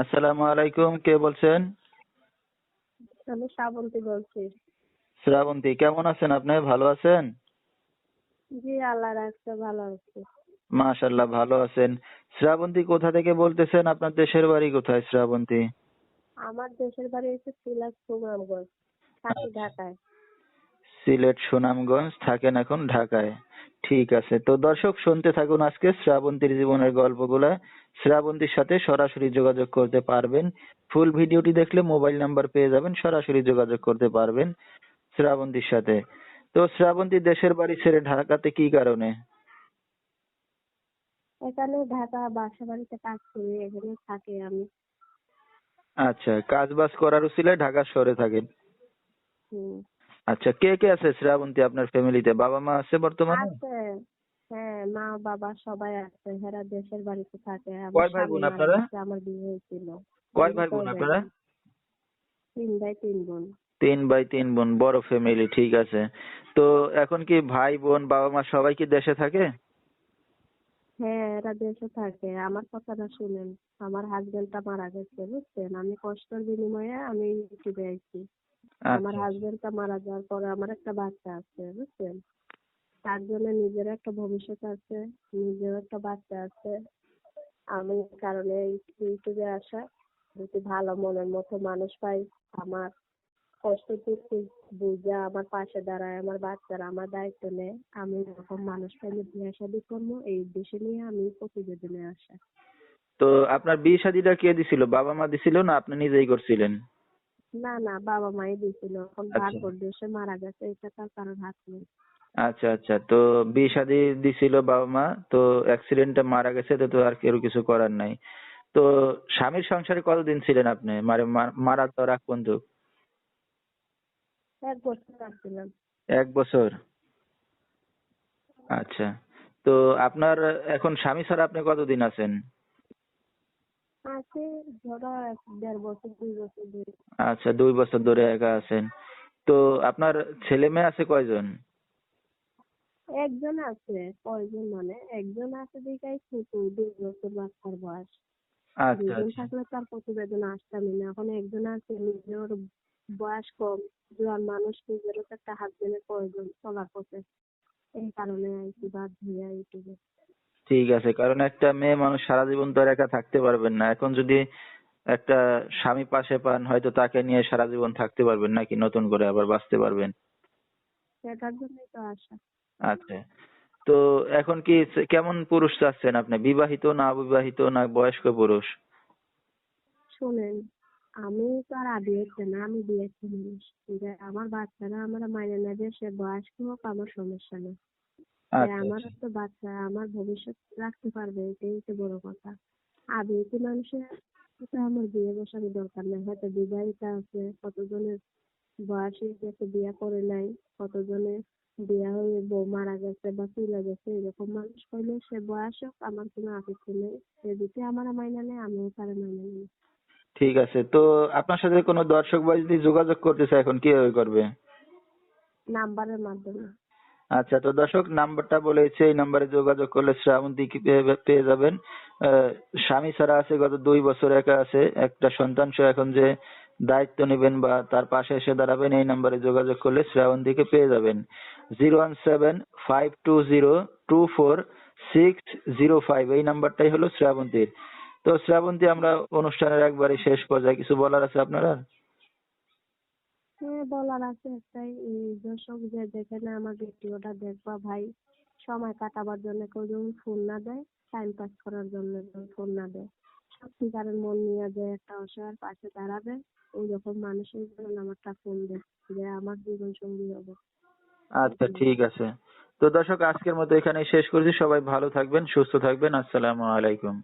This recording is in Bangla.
আসসালামু আলাইকুম কে বলছেন? আমি শ্রাবন্তী বলছি। শ্রাবন্তী কেমন আছেন আপনি? ভালো আছেন? জি আল্লাহ রাখছে ভালো আছি। মাশাল্লাহ ভালো আছেন। শ্রাবন্তী কোথা থেকে বলতেছেন? আপনার দেশের বাড়ি কোথায় শ্রাবন্তী? আমার দেশের বাড়ি হচ্ছে সিলেট সুনামগঞ্জ থাকি ঢাকায় সিলেট সুনামগঞ্জ থাকেন এখন ঢাকায়। ঠিক আছে তো দর্শক শুনতে থাকুন আজকে শ্রাবন্তীর জীবনের গল্পগুলা। শ্রাবন্তীর সাথে সরাসরি যোগাযোগ করতে পারবেন। ফুল ভিডিওটি দেখলে মোবাইল নাম্বার পেয়ে যাবেন সরাসরি যোগাযোগ করতে পারবেন শ্রাবন্তীর সাথে। তো শ্রাবন্তী দেশের বাড়ি ছেড়ে ঢাকাতে কি কারণে? এখানে ঢাকা বাসা বাড়িতে কাজ করি এখানে থাকি আমি। আচ্ছা কাজ বাজ করার উচিলে ঢাকা শহরে থাকেন। হুম। আচ্ছা কে কে আছে শ্রাবন্তী আপনার ফ্যামিলিতে? বাবা মা আছে বর্তমানে? আছে। হ্যাঁ মা বাবা সবাই আছে। হেরা দেশের বাড়িতে থাকে। কয় ভাই বোন আপনারা? আমার বিয়ে হয়েছিল। কয় ভাই বোন আপনারা? তিন ভাই তিন বোন। তিন ভাই তিন বোন। বড় ফ্যামিলি ঠিক আছে। তো এখন কি ভাই বোন বাবা মা সবাই কি দেশে থাকে? হ্যাঁ এরা দেশে থাকে। আমার কথাটা শুনেন। আমার হাজবেন্ডটা মারা গেছে বুঝছেন? আমি কষ্টের বিনিময়ে আমি ইউটিউবে আইছি আমার আচ্ছা হাজবেন্ডটা মারা যাওয়ার পরে আমার একটা বাচ্চা আছে বুঝছেন? তার জন্য নিজের একটা ভবিষ্যৎ আছে নিজের একটা বাচ্চা আছে। আমি কারণে ইউটিউবে আসা যদি ভালো মনের মতো মানুষ পাই আমার কষ্ট কষ্টটুকু বুঝে আমার পাশে দাঁড়ায় আমার বাচ্চারা আমার দায়িত্ব নেয় আমি এরকম মানুষ পাইলে বিয়ে শাদী করব এই উদ্দেশ্য নিয়ে আমি প্রতিবেদনে আসা। তো আপনার বিয়ে শাদিটা কে দিছিল? বাবা মা দিছিল না আপনি নিজেই করছিলেন? না না বাবা মাই দিছিল এখন আচ্ছা। ভাগ্যর দেশে মারা গেছে এটা তার কারোর হাত নেই। আচ্ছা আচ্ছা তো বিয়ে শাদি দিছিল বাবা মা তো অ্যাক্সিডেন্টে মারা গেছে তো তো আর কেউ কিছু করার নাই। তো স্বামীর সংসারে কতদিন ছিলেন আপনি? মানে মারা তো রাখ বন্ধু এক বছর আসছিলাম। এক বছর? আচ্ছা তো আপনার এখন স্বামী ছাড়া আপনি কতদিন আছেন? আছে ধরো এক দেড় বছর দুই বছর ধরে। আচ্ছা দুই বছর ধরে একা আছেন। তো আপনার ছেলে মেয়ে আছে কয়জন? একজন আছে কয়জন মানে? একজন আছে দেখাই ছোট দুই বছর বাচ্চার বয়স। আচ্ছা আচ্ছা। থাকলে তার প্রতিবেদন আসতামই না। এখন একজন আছে নিজের বয়স কম জোয়ান মানুষ নিজেরও তো একটা হাজবেন্ডের প্রয়োজন চলার পথে। এই কারণে আর কি দিয়ে ইউটিউবে ঠিক আছে কারণ একটা মেয়ে মানুষ সারা জীবন তো আর একা থাকতে পারবেন না। এখন যদি একটা স্বামী পাশে পান হয়তো তাকে নিয়ে সারা জীবন থাকতে পারবেন নাকি নতুন করে আবার বাঁচতে পারবেন? সেটার জন্যই তো আসা আচ্ছা। তো এখন কি কেমন পুরুষ চাচ্ছেন আপনি? বিবাহিত না অবিবাহিত না বয়স্ক পুরুষ? শোনেন আমি তো আর বিয়েছে না আমি বিয়েছি মানুষ আমার বাচ্চারা আমার মাইনে নেবে সে বয়স্ক হোক আমার সমস্যা নেই। আচ্ছা আমার। তো বাচ্চা আমার ভবিষ্যৎ রাখতে পারবে এটাই তো বড় কথা। আবেগি মানুষের এটা আমার বিয়ে বসানোর দরকার নাই। হয়তো বিবাহিতা আছে কতজনের বয়সে গেছে বিয়ে করে নাই কতজনের বিয়ে হয়ে বউ মারা গেছে বা চলে গেছে এরকম মানুষ হইলে সে বয়স হোক আমার কোনো আপত্তি নেই। সে যদি আমার মাইনা নেয় আমিও তার মাইনা নেই ঠিক আছে তো আপনার সাথে কোনো দর্শক বা যদি যোগাযোগ করতে চায় এখন কীভাবে করবে? নাম্বারের মাধ্যমে। আচ্ছা তো দর্শক, নাম্বারটা বলেছে, এই নাম্বারে যোগাযোগ করলে শ্রাবন্তী কি পেয়ে- যাবেন। স্বামী ছাড়া আছে, গত দুই বছর একা আছে। একটা সন্তান সহ এখন যে দায়িত্ব নেবেন বা তার পাশে এসে দাঁড়াবেন, এই নাম্বারে যোগাযোগ করলে শ্রাবন্তীকে পেয়ে যাবেন। Zero one seven five two zero two four six zero five, এই নাম্বারটাই হলো শ্রাবন্তীর। তো শ্রাবন্তী, আমরা অনুষ্ঠানের একবারে শেষ পর্যায়ে, কিছু বলার আছে আপনার? হ্যাঁ বলার আছে একটাই দর্শক যে দেখে না আমার ভিডিওটা দেখবা ভাই, সময় কাটাবার জন্য কেউ যেমন ফোন না দেয় টাইম পাস করার জন্য ফোন না দেয়, সত্যিকারের মন নিয়ে যে একটা অসহায়ের পাশে দাঁড়াবে ওই রকম মানুষের জন্য আমারটা ফোন দেয় যে আমার জীবন সঙ্গী হবে। আচ্ছা ঠিক আছে। তো দর্শক, আজকের মতো এখানেই শেষ করছি। সবাই ভালো থাকবেন, সুস্থ থাকবেন। আসসালামু আলাইকুম।